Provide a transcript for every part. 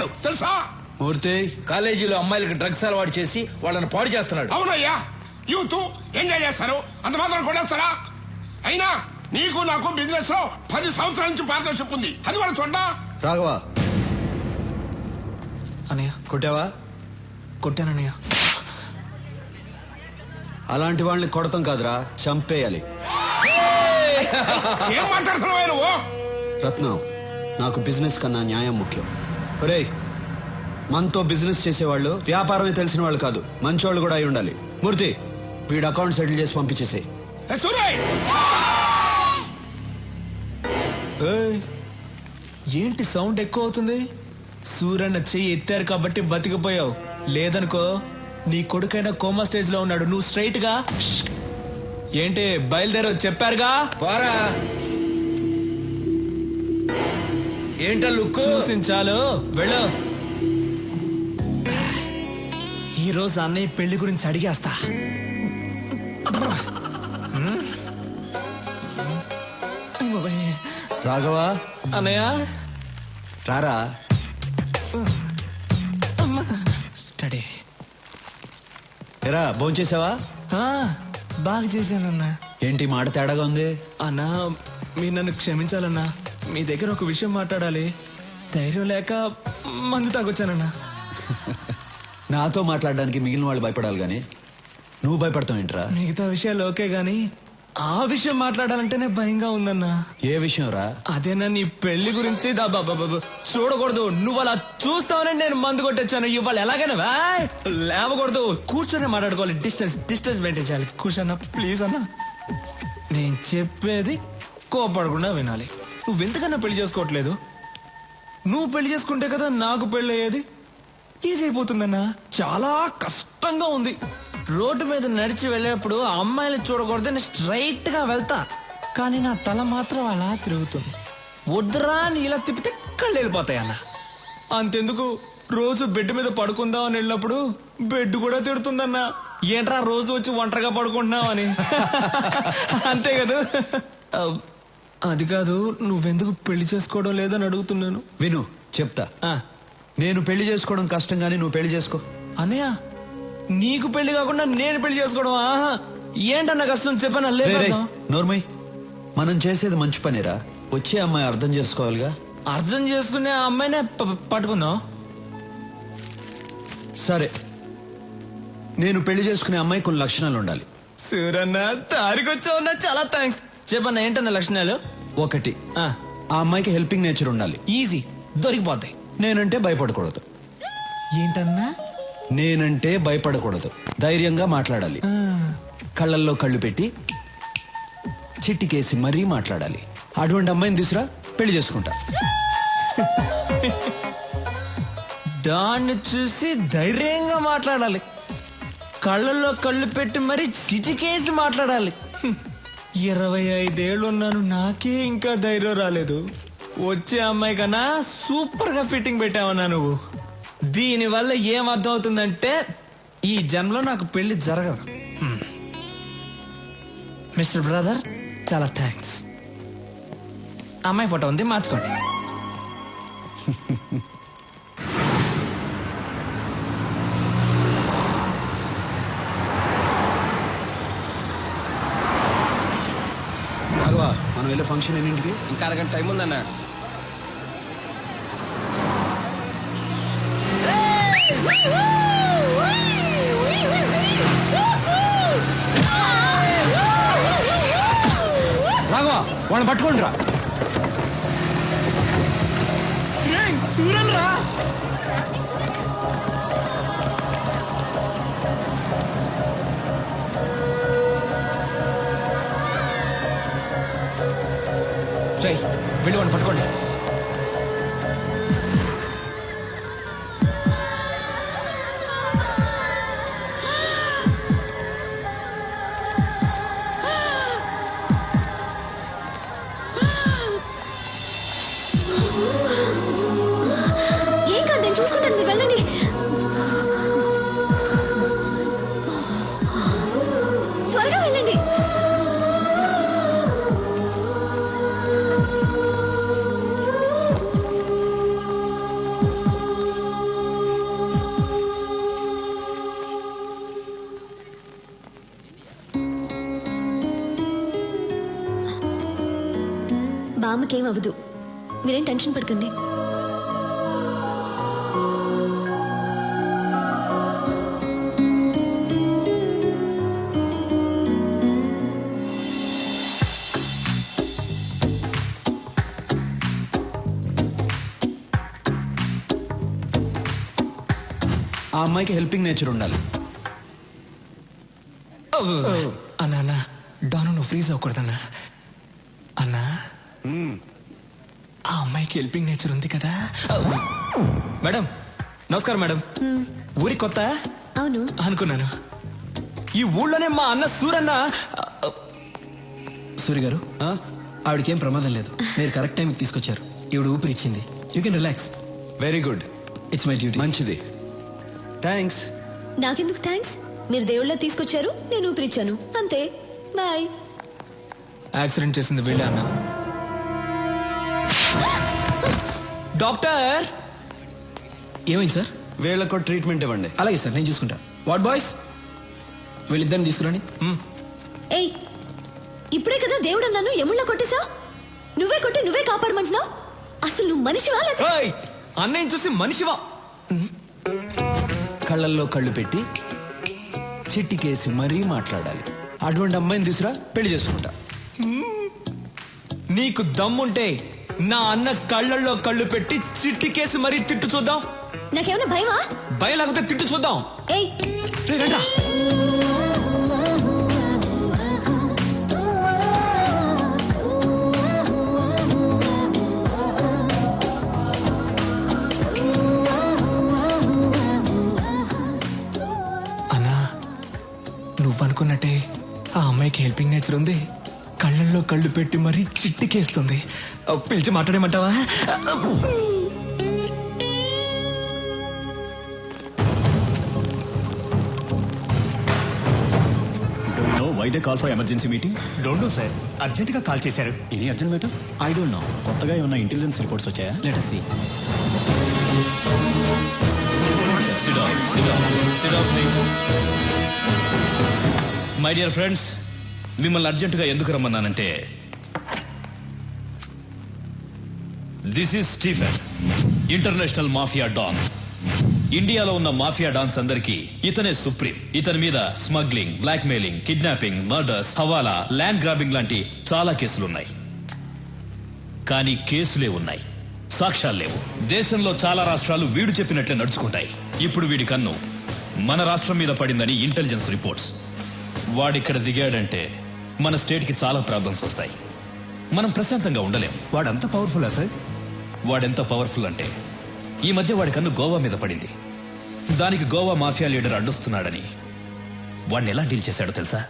తెలుసా? మూర్తి కాలేజీలో అమ్మాయిలకి డ్రగ్స్ అలవాటు చేసి వాళ్ళని పాడు చేస్తున్నాడు. అవునయ్యా. యూత్ ఎంజాయ్ చేస్తారు. అంత మాత్రం కొట్టేస్తారా అయినా నీకు నాకు బిజినెస్లో పది సంవత్సరాల నుంచి పార్ట్నర్షిప్ ఉంది. అది కూడా చూడ్డా? రాఘవ. అనయ్య కొట్టావా? కొట్టానన్నయ్య. అలాంటి వాళ్ళని కొడతాం కాదురా చంపేయాలి. ఏం మాట్లాడుతున్నావు నువ్వు? రత్నం నాకు బిజినెస్ కన్నా న్యాయం ముఖ్యం. ఒరేయ్ మనతో బిజినెస్ చేసేవాళ్ళు వ్యాపారమే తెలిసిన వాళ్ళు కాదు. మంచోళ్ళు కూడా అయి ఉండాలి. మూర్తి వీడు అకౌంట్ సెటిల్ చేసి పంపించేసేయ్. ఏంటి సౌండ్ ఎక్కువ అవుతుంది? సూరన్న చెయ్యి ఎత్తారు కాబట్టి బతికిపోయావు. లేదనుకో నీ కొడుకైనా కోమా స్టేజ్లో ఉన్నాడు. నువ్వు స్ట్రైట్గా. ఏంటి బయలుదేరో చెప్పారుగా? పోరా. ఏంటా లుక్? చూసించాలు? వెళ్ళు. ఈ రోజు అన్నయ్య పెళ్ళి గురించి అడిగేస్తా. రాఘవ? అన్నయ్య? రారా? స్టడీ. ఎరా భోంచేసావా ఆ, బాగా చేశానన్నా. ఏంటి మాట తేడాగా ఉంది? అన్నా మీరు నన్ను క్షమించాలన్నా. మీ దగ్గర ఒక విషయం మాట్లాడాలి. ధైర్యం లేక మందు తాగొచ్చానన్నా. నాతో మాట్లాడడానికి మిగిలిన వాళ్ళు భయపడాలి గాని నువ్వు భయపడతావు ఏంట్రా? మిగతా విషయాలు ఓకే గాని ఆ విషయం మాట్లాడాలంటేనే భయంగా ఉందన్నా. ఏ విషయం రా అదేనా నీ పెళ్ళి గురించి. చూడకూడదు. నువ్వు అలా చూస్తావని నేను మందు కొట్టొచ్చాను. ఇవాళ ఎలాగైనా లేవకూడదు. కూర్చొని మాట్లాడుకోవాలి. డిస్టెన్స్ డిస్టెన్స్ మెయింటైన్ చేయాలి. కూర్చోన్నా ప్లీజ్ అన్నా. నేను చెప్పేది కోపడకుండా వినాలి. నువ్వెందుకన్నా పెళ్ళి చేసుకోవట్లేదు? నువ్వు పెళ్ళి చేసుకుంటే కదా నాకు పెళ్ళి అయ్యేది ఈజీ చాలా కష్టంగా ఉంది. రోడ్డు మీద నడిచి వెళ్ళేప్పుడు ఆ అమ్మాయిని చూడకూడదని స్ట్రైట్గా వెళ్తా. కానీ నా తల మాత్రం అలా తిరుగుతుంది. వద్దురా అని ఇలా తిప్పితే కళ్ళు వెళ్ళిపోతాయి అన్న అంతెందుకు? రోజు బెడ్ మీద పడుకుందాం అని వెళ్ళినప్పుడు బెడ్ కూడా తిడుతుందన్నా. ఏంట్రా రోజు వచ్చి ఒంటరిగా పడుకుంటున్నావు అని అంతే కదా? అది కాదు నువ్వెందుకు పెళ్ళి చేసుకోవడం లేదని అడుగుతున్నాను. విను చెప్తా. ఆ, నేను పెళ్ళి చేసుకోవడం కష్టం గానీ నువ్వు పెళ్ళి చేసుకో. అన్నయ్య నీకు పెళ్ళి కాకుండా నేను పెళ్ళి చేసుకోవడం ఆహా. ఏంటన్న కష్టం? చెప్పాను? నోర్మయ్ మనం చేసేది మంచి పనిరా? వచ్చే అమ్మాయి అర్థం చేసుకోవాలిగా? అర్థం చేసుకునే ఆ అమ్మాయినే ప- పట్టుకుందాం. సరే. నేను పెళ్ళి చేసుకునే అమ్మాయి కొన్ని లక్షణాలు ఉండాలి సూరన్న తారికొచ్చావున్నా చాలా థ్యాంక్స్ చెప్పన్న ఏంటన్న లక్షణాలు? ఒకటి. ఆ, ఆ అమ్మాయికి హెల్పింగ్ నేచర్ ఉండాలి. ఈజీ. దొరికిపోతాయి నేనంటే భయపడకూడదు. ఏంటన్నా? నేనంటే భయపడకూడదు. ధైర్యంగా మాట్లాడాలి. కళ్ళల్లో కళ్ళు పెట్టి చిట్టికేసి మరీ మాట్లాడాలి. అటువంటి అమ్మాయిని తీసురా పెళ్ళి చేసుకుంటా. దాన్ని చూసి ధైర్యంగా మాట్లాడాలి. కళ్ళల్లో కళ్ళు పెట్టి మరి చిటికేసి మాట్లాడాలి. హ్మ్. ఇరవై ఐదేళ్ళు ఉన్నాను నాకే ఇంకా ధైర్యం రాలేదు. వచ్చే అమ్మాయి కన్నా సూపర్గా ఫిట్టింగ్ పెట్టావన్నా నువ్వు. దీని వల్ల ఏం అర్థం అవుతుందంటే ఈ జన్మలో నాకు పెళ్ళి జరగదు. మిస్టర్ బ్రదర్ చాలా థ్యాంక్స్. అమ్మాయి ఫోటో ఉంది మార్చుకోండి. వెళ్ళే ఫంక్షన్ ఎన్నింటికి ఇంకా అరగంట టైం ఉందన్న. రాఘవా వాళ్ళని పట్టుకోండి రా సూరన్ రా జై వెళ్ళి వాడిని పట్టుకోండి. ఏం నాకేం అవ్వదు మీరేం టెన్షన్ పడకండి. ఆ అమ్మాయికి హెల్పింగ్ నేచర్ ఉండాలి. అన్నా అన్నా డాను నువ్వు ఫ్రీజ్ అవ్వకూడదన్నా. అన్నా ఆ అమ్మాయికి హెల్పింగ్ నేచర్ ఉంది కదా. మేడం నమస్కారం మేడం. ఊరి కొత్త? అవును. అనుకున్నాను. ఈ ఊళ్ళోనే మా అన్న సూరన్న సూర్య గారు ఆ? ఆవిడకేం ప్రమాదం లేదు. మీరు కరెక్ట్ టైంకి తీసుకొచ్చారు. ఈవిడ ఊపిరి ఇచ్చింది you can relax very good it's my duty మంచిది. థ్యాంక్స్ నాకెందుకు థ్యాంక్స్ మీరు దేవుళ్ళ తీసుకొచ్చారు నేను ఊపిరిచ్చాను. అంతే. బాయ్ యాక్సిడెంట్ చేసింది వీళ్ళే అన్న. డాక్టర్! ఏమైంది సార్? వీళ్ళకు ట్రీట్మెంట్ ఇవ్వండి. అలాగే సార్ నేను చూసుకుంటా. What boys? వీళ్ళిద్దరిని తీసుకురండి. ఏయ్ ఇప్పుడే కదా దేవుడు అన్నాను ఎముళ్ళ కొట్టేశా నువ్వే కొట్టి నువ్వే కాపాడమంటున్నావు? అసలు నువ్వు మనిషివా లేదా? అన్నయ్యని చూసి మనిషివా? కళ్ళల్లో కళ్ళు పెట్టి చిట్టికేసి మరీ మాట్లాడాలి. అటువంటి అమ్మాయిని తీసురా పెళ్ళి చేసుకుంటా. నీకు దమ్ముంటే నా అన్న కళ్ళల్లో కళ్ళు పెట్టి చిట్టికేసి మరీ తిట్టు చూద్దాం. నాకేమైనా భయమా? భయం లేకపోతే తిట్టు చూద్దాం. ఏయ్. రే, రండ్రా. అన్నా నువ్వు అనుకున్నట్టే ఆ అమ్మాయికి హెల్పింగ్ నేచర్ ఉంది. కళ్ళల్లో కళ్ళు పెట్టి మరీ చిట్టికేస్తుంది. పిలిచి మాట్లాడేమంటావా? Why they call for emergency meeting don't know sir అర్జెంట్గా కాల్ చేశారు. Any urgent matter I don't know కొత్తగా ఏమన్నా ఇంటెలిజెన్స్ రిపోర్ట్స్ వచ్చాయా? Let us see. My dear friends మిమ్మల్ని అర్జెంటుగా ఎందుకు రమ్మన్నానంటే this is Stephen international mafia don. ఇండియాలో ఉన్న మాఫియా డాన్స్ అందరికీ ఇతనే సుప్రీం. ఇతని మీద smuggling blackmailing kidnapping murders hawala land grabbing లాంటి చాలా కేసులున్నాయి. కానీ కేసులే ఉన్నాయి. సాక్ష్యాలు లేవు. దేశంలో చాలా రాష్ట్రాలు వీడు చెప్పినట్లే నడుచుకుంటాయి. ఇప్పుడు వీడి కన్ను మన రాష్ట్రం మీద పడిందని ఇంటెలిజెన్స్ రిపోర్ట్స్. వాడిక్కడ దిగాడంటే మన స్టేట్కి చాలా ప్రాబ్లమ్స్ వస్తాయి. మనం ప్రశాంతంగా ఉండలేం. వాడంత పవర్ఫుల్లా సార్? వాడెంత పవర్ఫుల్ అంటే ఈ మధ్య వాడి కన్ను గోవా మీద పడింది. దానికి గోవా మాఫియా లీడర్ అడ్డొస్తున్నాడని వాడిని ఎలా డీల్ చేశాడో తెలుసా?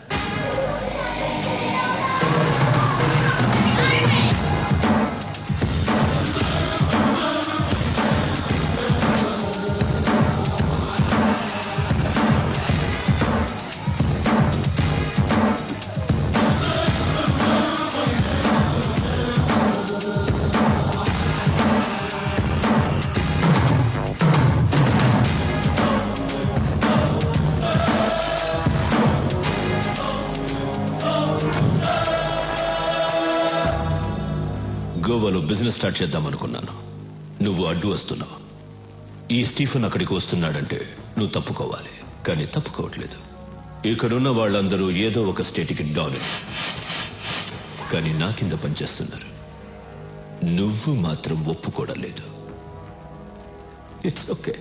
గోవాలో బిజినెస్ స్టార్ట్ చేద్దాం అనుకున్నాను. నువ్వు అడ్డు వస్తున్నావు. ఈ స్టీఫెన్ అక్కడికి వస్తున్నాడంటే నువ్వు తప్పుకోవాలి కానీ తప్పుకోవట్లేదు. ఇక్కడున్న వాళ్ళందరూ ఏదో ఒక స్టేట్కి డాలర్. కానీ నా కింద పనిచేస్తున్నారు. నువ్వు మాత్రం ఒప్పుకోవడం లేదు. ఇట్స్ ఓకే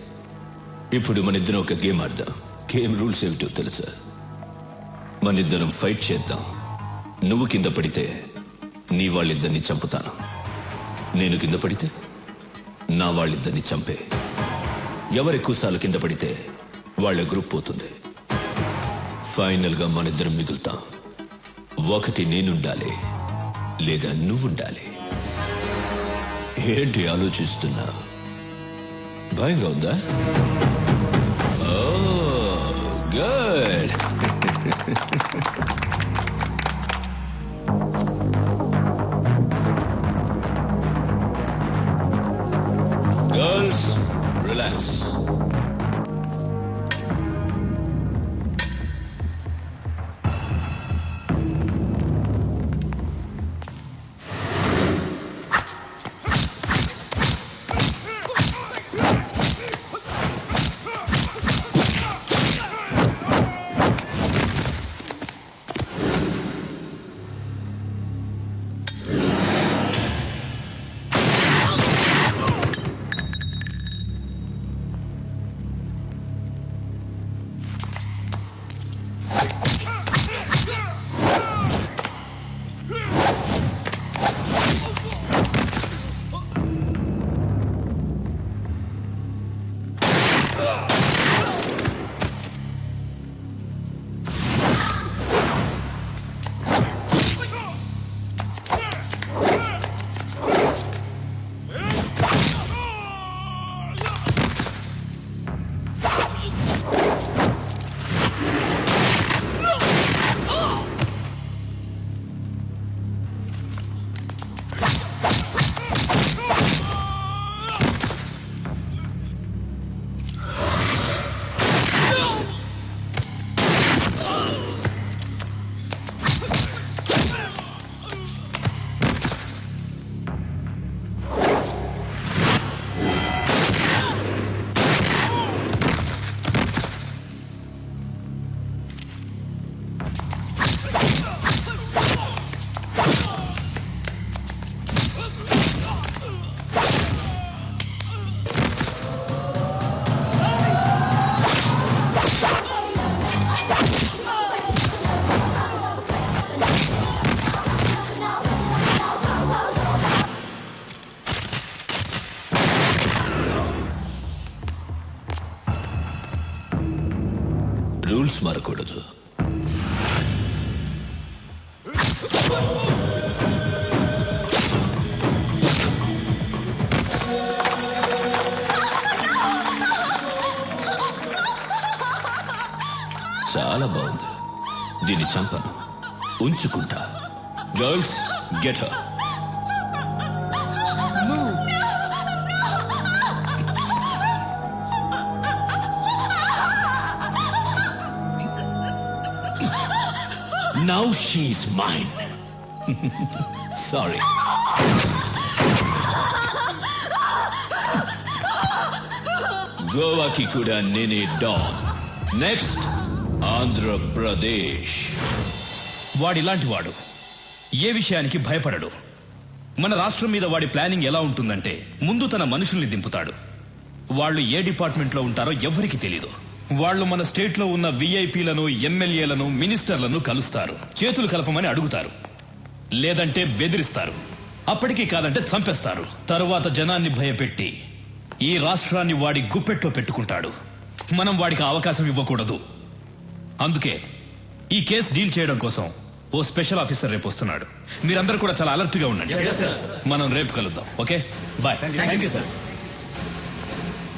ఇప్పుడు మన ఇద్దరం ఒక గేమ్ ఆడదాం. గేమ్ రూల్స్ ఏమిటో తెలుసా? మన ఇద్దరం ఫైట్ చేద్దాం. నువ్వు కింద పడితే నీ వాళ్ళిద్దరిని చంపుతాను. నేను కింద పడితే నా వాళ్ళిద్దరిని చంపే. ఎవరి కుసాలు కింద పడితే వాళ్ళ గ్రూప్ పోతుంది. ఫైనల్గా మనిద్దరం మిగులుతాం. ఒకటి నేనుండాలి లేదా నువ్వుండాలి. ఏంటి ఆలోచిస్తున్నా? భయంగా ఉందా? గుడ్. That's. చాలా బాగుంది. దీన్ని చంపను. ఉంచుకుంటా. Girls get her. Now she's mine. Sorry. గోవాకి కూడా నేనే డాన్ నెక్స్ట్ ఆంధ్రప్రదేశ్ వాడిలాంటి వాడు ఏ విషయానికి భయపడడు. మన రాష్ట్రం మీద వాడి ప్లానింగ్ ఎలా ఉంటుందంటే ముందు తన మనుషుల్ని దింపుతాడు. వాళ్ళు ఏ డిపార్ట్మెంట్లో ఉంటారో ఎవరికి తెలీదు. వాళ్ళు మన స్టేట్లో ఉన్న విఐపీలను ఎమ్మెల్యేలను మినిస్టర్లను కలుస్తారు. చేతులు కలపమని అడుగుతారు. లేదంటే బెదిరిస్తారు. అప్పటికి కాదంటే చంపేస్తారు. తరువాత జనాన్ని భయపెట్టి ఈ రాష్ట్రాన్ని వాడి గుప్పెట్లో పెట్టుకుంటాడు. మనం వాడికి అవకాశం ఇవ్వకూడదు. అందుకే ఈ కేసు డీల్ చేయడం కోసం ఓ స్పెషల్ ఆఫీసర్ రేపు వస్తున్నాడు. మీరందరూ కూడా చాలా అలర్ట్గా ఉండండి మనం రేపు కలుద్దాం. Okay? Bye. Thank you sir